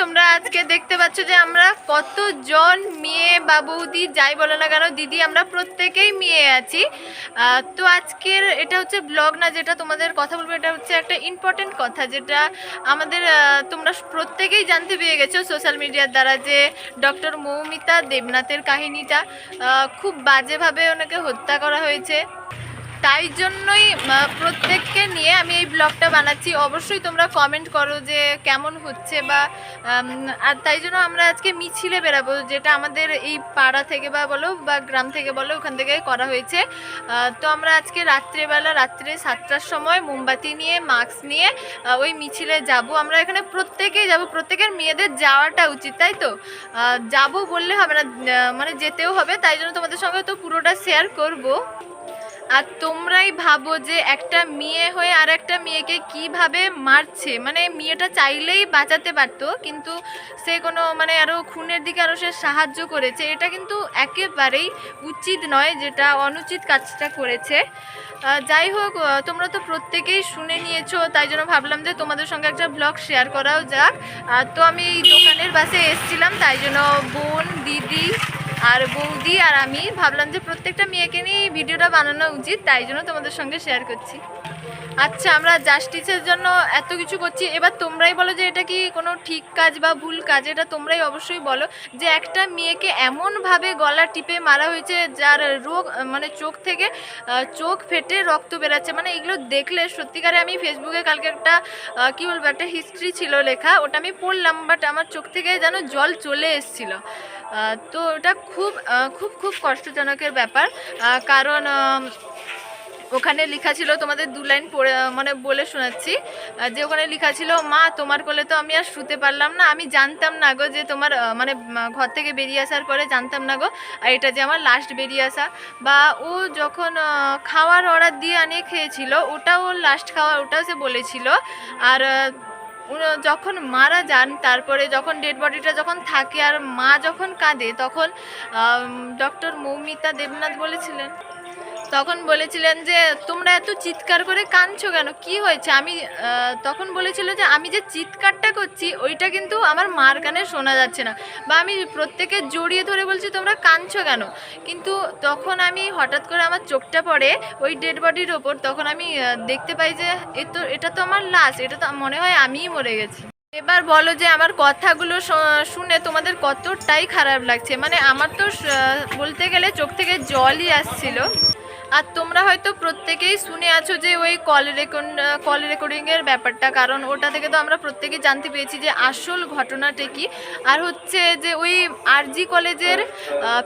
তোমরা আজকে দেখতে পাচ্ছ যে আমরা কতজন মেয়ে বা বৌদি যাই বলো না কেন, দিদি, আমরা প্রত্যেকেই মেয়ে আছি। তো আজকের এটা হচ্ছে ব্লগ না, যেটা তোমাদের কথা বলব, এটা হচ্ছে একটা ইম্পর্টেন্ট কথা, যেটা আমাদের তোমরা প্রত্যেকেই জানতে পেরে গেছো সোশ্যাল মিডিয়ার দ্বারা যে ডক্টর মৌমিতা দেবনাথের কাহিনীটা। খুব বাজেভাবে ওনাকে হত্যা করা হয়েছে। তাই জন্যই প্রত্যেককে নিয়ে আমি এই ব্লগটা বানাচ্ছি। অবশ্যই তোমরা কমেন্ট করো যে কেমন হচ্ছে বা আর তাই জন্য আমরা আজকে মিছিলে বেরাবো, যেটা আমাদের এই পাড়া থেকে বা বলো বা গ্রাম থেকে বলো, ওখান থেকে করা হয়েছে। তো আমরা আজকে রাত্রেবেলা, রাত্রে সাতটার সময় মোমবাতি নিয়ে মাস্ক নিয়ে ওই মিছিলে যাব। আমরা এখানে প্রত্যেকেই যাব, প্রত্যেকের মেয়েদের যাওয়াটা উচিত, তাই তো? যাব বললে হবে না মানে যেতেও হবে, তাই জন্য তোমাদের সঙ্গে তো পুরোটা শেয়ার করব। আর তোমরাই ভাবো যে একটা মেয়ে হয়ে আর একটা মেয়েকে কীভাবে মারছে। মানে মেয়েটা চাইলেই বাঁচাতে পারতো, কিন্তু সে কোনো মানে আরও খুনের দিকে আরও সে সাহায্য করেছে। এটা কিন্তু একেবারেই উচিত নয় যেটা অনুচিত কাজটা করেছে। যাই হোক তোমরা তো প্রত্যেকেই শুনে নিয়েছো, তাই জন্য ভাবলাম যে তোমাদের সঙ্গে একটা ব্লগ শেয়ার করাও যাক। তো আমি এই দোকানের বাসে এসেছিলাম, তাই জন্য বোন, দিদি আর বৌদি আর আমি ভাবলাম যে প্রত্যেকটা মেয়েকে নিয়ে ভিডিওটা বানানো উচিত, তাই জন্য তোমাদের সঙ্গে শেয়ার করছি। আচ্ছা আমরা জাস্টিসের জন্য এত কিছু করছি। এবার তোমরাই বলো যে এটা কি কোনো ঠিক কাজ বা ভুল কাজ? এটা তোমরাই অবশ্যই বলো যে একটা মেয়েকে এমনভাবে গলা টিপে মারা হয়েছে যার রোগ মানে চোখ থেকে চোখ ফেটে রক্ত বেরাচ্ছে। মানে এগুলো দেখলে সত্যিকারে আমি ফেসবুকে কালকে একটা কী বলব, একটা হিস্ট্রি ছিল লেখা। ওটা আমি পড়লাম বাট আমার চোখ থেকে যেন জল চলে এসেছিল। তো ওটা খুব খুব খুব কষ্টজনকের ব্যাপার। কারণ ওখানে লেখা ছিল তোমাদের দু লাইন পড়ে মানে বলে শোনাচ্ছি। যে ওখানে লেখা ছিল, মা, তোমার কোলে তো আমি আর শুতে পারলাম না। আমি জানতাম না গো যে তোমার মানে ঘর থেকে বেরিয়ে আসার পরে জানতাম না গো। আর এটা যে আমার লাস্ট বেরিয়ে আসা। বা ও যখন খাওয়ার অর্ডার দিয়ে আনিয়ে খেয়েছিল, ওটাও লাস্ট খাওয়া, ওটাও সে বলেছিল। আর যখন মারা যান, তারপরে যখন ডেড বডিটা যখন থাকে আর মা যখন কাঁদে, তখন ডক্টর মৌমিতা দেবনাথ বলেছিলেন। তখন বলেছিলেন যে, তোমরা এত চিৎকার করে কাঁদছো কেন? কি হয়েছে? আমি তখন বলেছিল যে, আমি যে চিৎকারটা করছি, ওইটা কিন্তু আমার মার কানে শোনা যাচ্ছে না বা আমি প্রত্যেকে জড়িয়ে ধরে বলছি, তোমরা কাঁদছো কেন? কিন্তু তখন আমি হঠাৎ করে আমার চোখটা পড়ে ওই ডেড বডির ওপর, তখন আমি দেখতে পাই যে, এ তো, এটা তো আমার লাশ, এটা তো মনে হয় আমিই মরে গেছি। এবার বলো যে, আমার কথাগুলো শুনে তোমাদের কতটাই খারাপ লাগছে? মানে আমার তো বলতে গেলে চোখ থেকে জলই আসছিল। আর তোমরা হয়তো প্রত্যেকেই শুনে আছো যে ওই কল রেকর্ড কল রেকর্ডিংয়ের ব্যাপারটা, কারণ ওটা থেকে তো আমরা প্রত্যেকেই জানতে পেরেছি যে আসল ঘটনাটা কি। আর হচ্ছে যে ওই আরজি কলেজের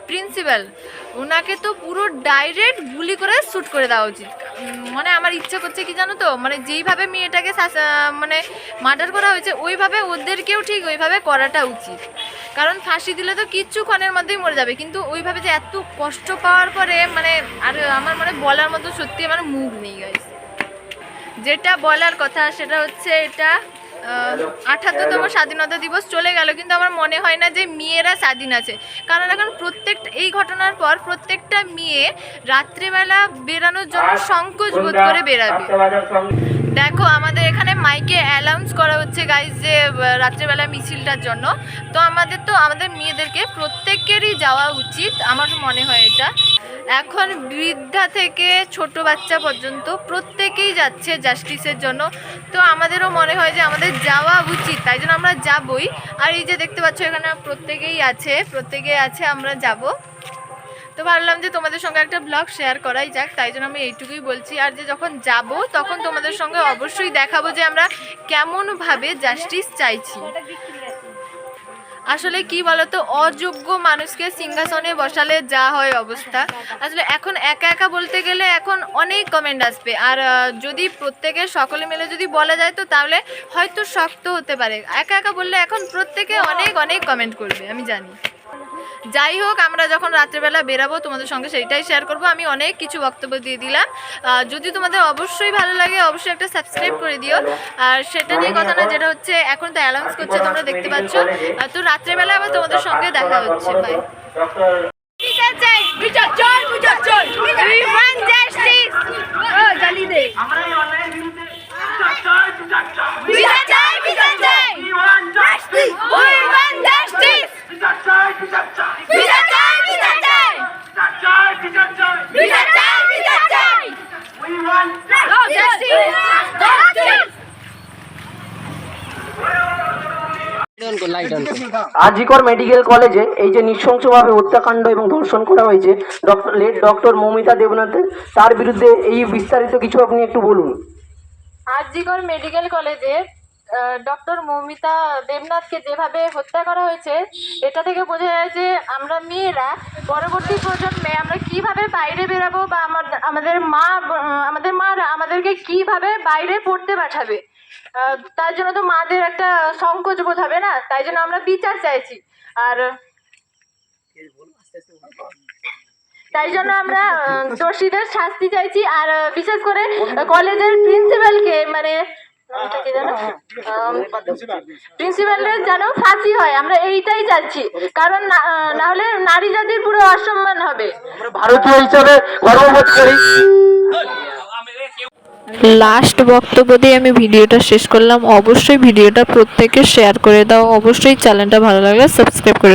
প্রিন্সিপাল ওনাকে তো পুরো ডাইরেক্ট গুলি করে শ্যুট করে দেওয়া উচিত। মানে আমার ইচ্ছা করছে কি জানো তো মানে যেইভাবে মেয়েটাকে মানে মার্ডার করা হয়েছে, ওইভাবে ওদেরকেও ঠিক ওইভাবে করাটা উচিত। কারণ ফাঁসি দিলে তো কিচ্ছুক্ষণের মধ্যেই মরে যাবে। কিন্তু ওইভাবে যে এত কষ্ট পাওয়ার পরে মানে আর আমার মানে বলার মতো সত্যি আমার মুখ নেই গাইস যেটা বলার কথা সেটা হচ্ছে এটা আঠাত্তরতম স্বাধীনতা দিবস চলে গেল কিন্তু আমার মনে হয় না যে মেয়েরা স্বাধীন আছে। কারণ এখন প্রত্যেক এই ঘটনার পর প্রত্যেকটা মেয়ে রাত্রেবেলা বেরানোর জন্য সংকোচ বোধ করে বেরাবে দেখো, আমাদের এখানে মাইকে অ্যালাউন্স করা হচ্ছে গাইজ যে রাত্রেবেলা মিছিলটার জন্য। তো আমাদের তো, আমাদের মেয়েদেরকে প্রত্যেকেরই যাওয়া উচিত, আমার মনে হয় এটা। এখন বৃদ্ধা থেকে ছোট বাচ্চা পর্যন্ত প্রত্যেকেই যাচ্ছে জাস্টিসের জন্য। তো আমাদেরও মনে হয় যে, আমাদের যাওয়া উচিত, তাই জন্য আমরা যাবই। আর এই যে দেখতে পাচ্ছ, এখানে প্রত্যেকেই আছে প্রত্যেকেই আছে, আমরা যাব। তো ভাবলাম যে তোমাদের সঙ্গে একটা ব্লগ শেয়ার করাই যাক, তাই জন্য আমি এইটুকুই বলছি। আর যে যখন যাব, তখন তোমাদের সঙ্গে অবশ্যই দেখাবো যে আমরা কেমনভাবে জাস্টিস চাইছি। আসলে কি বলতো, অযোগ্য মানুষকে সিংহাসনে বসালে যা হয় অবস্থা। আসলে এখন একা একা বলতে গেলে এখন অনেক কমেন্ট আসবে। আর যদি প্রত্যেকে সকলে মিলে যদি বলা যায় তো তাহলে হয়তো শক্ত হতে পারে। একা একা বললে এখন প্রত্যেকে অনেক অনেক কমেন্ট করবে, আমি জানি। যাই হোক আমরা যখন রাত্রেবেলা বেরাবো তোমাদের সঙ্গে সেইটাই শেয়ার করব। আমি অনেক কিছু বক্তব্য দিয়ে দিলাম। যদি তোমাদের অবশ্যই ভালো লাগে অবশ্যই একটা সাবস্ক্রাইব করে দিও। আর সেটা নিয়ে কথা না যেটা হচ্ছে এখন তো অ্যালাউন্স করছে তোমরা দেখতে পাচ্ছ। তো রাত্রেবেলা আবার তোমাদের সঙ্গে দেখা হচ্ছে। ভাই বিচার চাই বিচার চাই বিচার চাই উই ওয়ান্ট জাস্টিস ও গালি দে বিচার চাই বিচার চাই জাস্টিস ও আজিকর মেডিকেল কলেজে এই যে নৃশংসভাবে হত্যাকাণ্ড এবং ধর্ষণ করা হয়েছে ডক্টর লেট ডক্টর মৌমিতা দেবনাথের তার বিরুদ্ধে এই বিস্তারিত কিছু আপনি একটু বলুন। আরজিকর মেডিকেল কলেজে ডক্টর মৌমিতা দেবনাথকে যেভাবে হত্যা করা হয়েছে এটা থেকে বোঝা যায় যে আমরা মেয়েরা পরবর্তী প্রজন্মে আমরা কীভাবে বাইরে বেরাবো বা আমার আমাদের মা আমাদের মারা আমাদেরকে কীভাবে বাইরে পড়তে পাঠাবে। তার জন্য তো মাদের একটা সংকোচ বোধ হবে না? তাই জন্য আমরা বিচার চাইছি। আর তাই জন্য আমরা দোষীদের শাস্তি চাইছি। আর বিশেষ করে কলেজের প্রিন্সিপালকে মানে প্রিন্সিপালের যেন? ফাঁসি হয়। আমরা এইটাই চাচ্ছি কারণ না হলে নারী জাতির পুরো অসম্মান হবে। ভারতীয় হিসাবে গর্ববোধ করি। লাস্ট বক্তব্য দিয়ে আমি ভিডিওটা শেষ করলাম। অবশ্যই ভিডিওটা প্রত্যেকে শেয়ার করে দাও। অবশ্যই চ্যানেলটা ভালো লাগলে সাবস্ক্রাইব করে